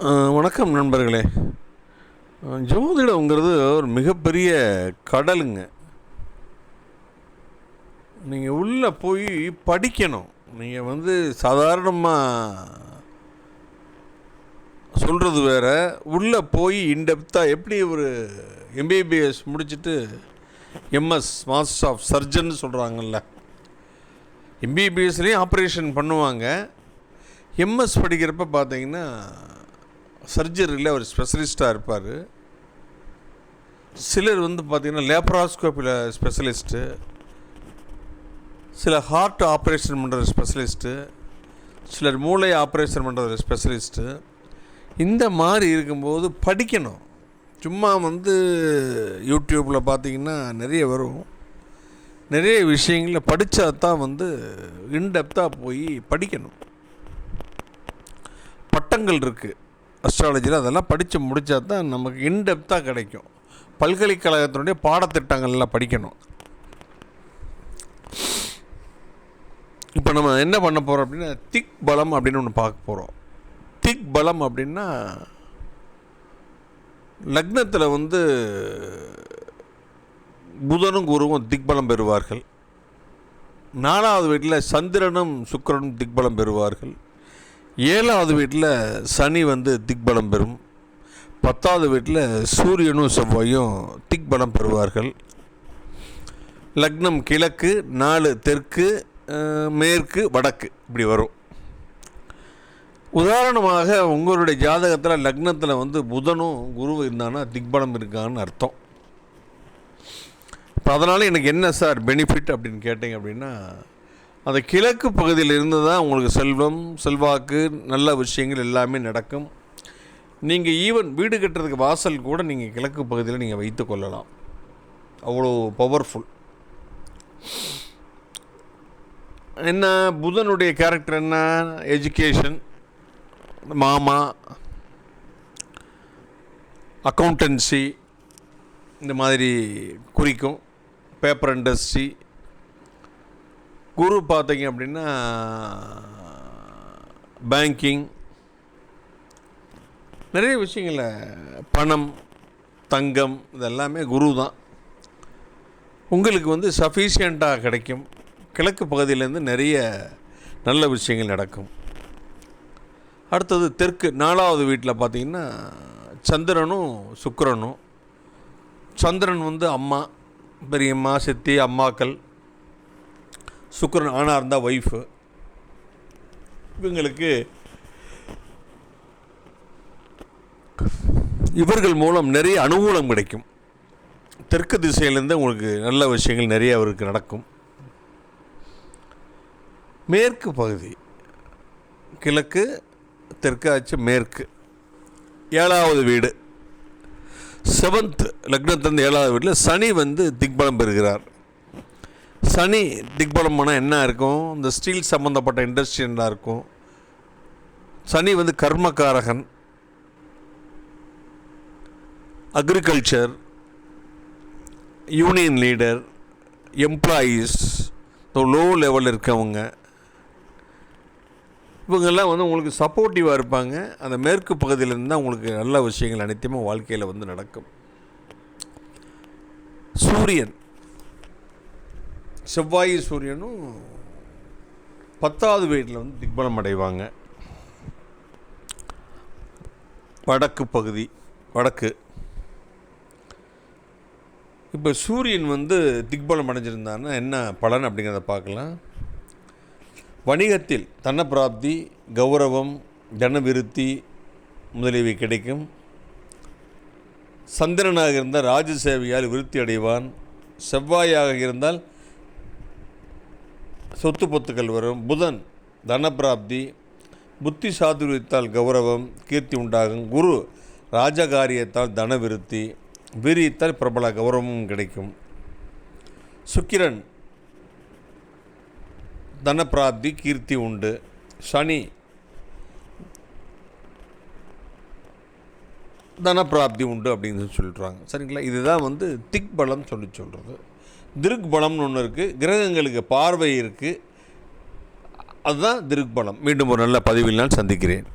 வணக்கம் நண்பர்களே. ஜோதிடங்கிறது ஒரு மிகப்பெரிய கடலுங்க. நீங்கள் உள்ளே போய் படிக்கணும். நீங்கள் வந்து சாதாரணமாக சொல்கிறது வேறு. உள்ளே போய் இன்டெப்த்தாக எப்படி ஒரு எம்பிபிஎஸ் முடிச்சுட்டு எம்எஸ் மாஸ்டர் ஆஃப் சர்ஜன் சொல்கிறாங்கல்ல எம்பிபிஎஸ்லேயும் ஆப்ரேஷன் பண்ணுவாங்க. எம்எஸ் படிக்கிறப்ப பார்த்தீங்கன்னா சர்ஜரியில் அவர் ஸ்பெஷலிஸ்ட்டாக இருப்பார். சிலர் வந்து பார்த்திங்கன்னா லேப்ராஸ்கோப்பியில் ஸ்பெஷலிஸ்ட்டு சில ஹார்ட் ஆப்ரேஷன் பண்ணுற ஸ்பெஷலிஸ்ட்டு சிலர் மூளை ஆப்ரேஷன் பண்ணுற ஸ்பெஷலிஸ்ட்டு. இந்த மாதிரி இருக்கும்போது படிக்கணும். சும்மா வந்து யூடியூப்பில் பார்த்தீங்கன்னா நிறைய வரும். நிறைய விஷயங்களை படித்தா தான் வந்து இன்டெப்த்தாக போய் படிக்கணும். பட்டங்கள் இருக்குது அஸ்ட்ராலஜியில் அதெல்லாம் படித்து முடித்தா தான் நமக்கு இன்டெப்த்தாக கிடைக்கும். பல்கலைக்கழகத்தினுடைய பாடத்திட்டங்கள்லாம் படிக்கணும். இப்போ நம்ம என்ன பண்ண போகிறோம் அப்படின்னா திக் பலம் அப்படின்னு ஒன்று பார்க்க போகிறோம் திக் பலம் அப்படின்னா லக்னத்தில் வந்து புதனும் குருவும் திக்பலம் பெறுவார்கள். நாலாவது வீட்டில் சந்திரனும் சுக்கிரனும் திக்பலம் பெறுவார்கள். ஏழாவது வீட்டில் சனி வந்து திக்பலம் பெறும். பத்தாவது வீட்டில் சூரியனும் செவ்வாயும் திக்பலம் பெறுவார்கள். லக்னம் கிழக்கு நாலு தெற்கு மேற்கு வடக்கு இப்படி வரும். உதாரணமாக உங்களுடைய ஜாதகத்தில் லக்னத்தில் வந்து புதனும் குருவும் இருந்தான்னா திக்பலம் இருக்கான்னு அர்த்தம். இப்போ அதனால் எனக்கு என்ன சார் பெனிஃபிட் அப்படின்னு கேட்டிங்க அப்படின்னா அந்த கிழக்கு பகுதியில் இருந்து தான் உங்களுக்கு செல்வம் செல்வாக்கு நல்ல விஷயங்கள் எல்லாமே நடக்கும். நீங்கள் ஈவன் வீடு கட்டுறதுக்கு வாசல் கூட நீங்கள் கிழக்கு பகுதியில் நீங்கள் வைத்து கொள்ளலாம். அவ்வளோ பவர்ஃபுல் என்ன புதனுடைய கேரக்டர் என்ன? எஜுகேஷன் மாமா. அக்கௌண்டன்சி இந்த மாதிரி குறிக்கும். பேப்பர் இண்டஸ்ட்ரி குரு பார்த்தீங்க அப்படின்னா பேங்கிங் நிறைய விஷயங்கள பணம் தங்கம் இதெல்லாமே குரு தான். உங்களுக்கு வந்து சஃபிஷியண்ட்டாக கிடைக்கும். கிழக்கு பகுதியிலேருந்து நிறைய நல்ல விஷயங்கள் நடக்கும். அடுத்தது தெற்கு நாலாவது வீட்டில் பார்த்தீங்கன்னா சந்திரனும் சுக்கரனும். சந்திரன் வந்து அம்மா பெரியம்மா சித்தி அம்மாக்கள். சுக்கிரன் ஆணாக இருந்தால் ஒய்ஃபு இவங்களுக்கு இவர்கள் மூலம் நிறைய அனுகூலம் கிடைக்கும். தெற்கு திசையிலேருந்து உங்களுக்கு நல்ல விஷயங்கள் நிறைய அவருக்கு நடக்கும். மேற்கு பகுதி கிழக்கு தெற்கு ஆச்சு மேற்கு. ஏழாவது வீடு. செவன்த் லக்னத்திலிருந்து ஏழாவது வீட்டில் சனி வந்து திக்பலம் பெறுகிறார். சனி திக்பலம் போனால் என்ன இருக்கும்? இந்த ஸ்டீல் சம்மந்தப்பட்ட இண்டஸ்ட்ரி என்ன இருக்கும்? சனி வந்து கர்மகாரகன் agriculture union leader employees low லெவலில் இருக்கவங்க. இவங்கெல்லாம் வந்து உங்களுக்கு சப்போர்ட்டிவாக இருப்பாங்க. அந்த மேற்கு பகுதியிலேருந்து தான் உங்களுக்கு நல்ல விஷயங்கள் அனைத்துமே வாழ்க்கையில் வந்து நடக்கும். சூரியன். செவ்வாய் சூரியனும் பத்தாவது வீட்டில் வந்து திக்பலம் அடைவாங்க. வடக்கு பகுதி வடக்கு. இப்போ சூரியன் வந்து திக்பலம் அடைஞ்சிருந்தான்னா என்ன பலன் அப்படிங்கிறத பார்க்கலாம். வணிகத்தில் தன்னப்பிராப்தி கௌரவம் தனவிருத்தி முதலியவை கிடைக்கும். சந்திரனாக இருந்தால் ராஜசேவையால் விருத்தி அடைவான். செவ்வாயாக இருந்தால் சொத்து பொத்துக்கள் வரும். புதன் தனப்பிராப்தி புத்தி சாதுரியத்தால் கௌரவம் கீர்த்தி உண்டாகும். குரு ராஜகாரியத்தால் தனவிருத்தி வீரியத்தால் பிரபல கௌரவமும் கிடைக்கும். சுக்கிரன் தனப்பிராப்தி கீர்த்தி உண்டு. சனி தனப்பிராப்தி உண்டு அப்படின்னு சொல்லிட்டுறாங்க சரிங்களா? இதுதான் வந்து திக் பலம் சொல்லி சொல்கிறது திருக் பலம்னு ஒன்று இருக்குது கிரகங்களுக்கு பார்வை இருக்குது அதுதான் திருக் பலம். மீண்டும் ஒரு நல்ல பதிவில் நான் சந்திக்கிறேன்.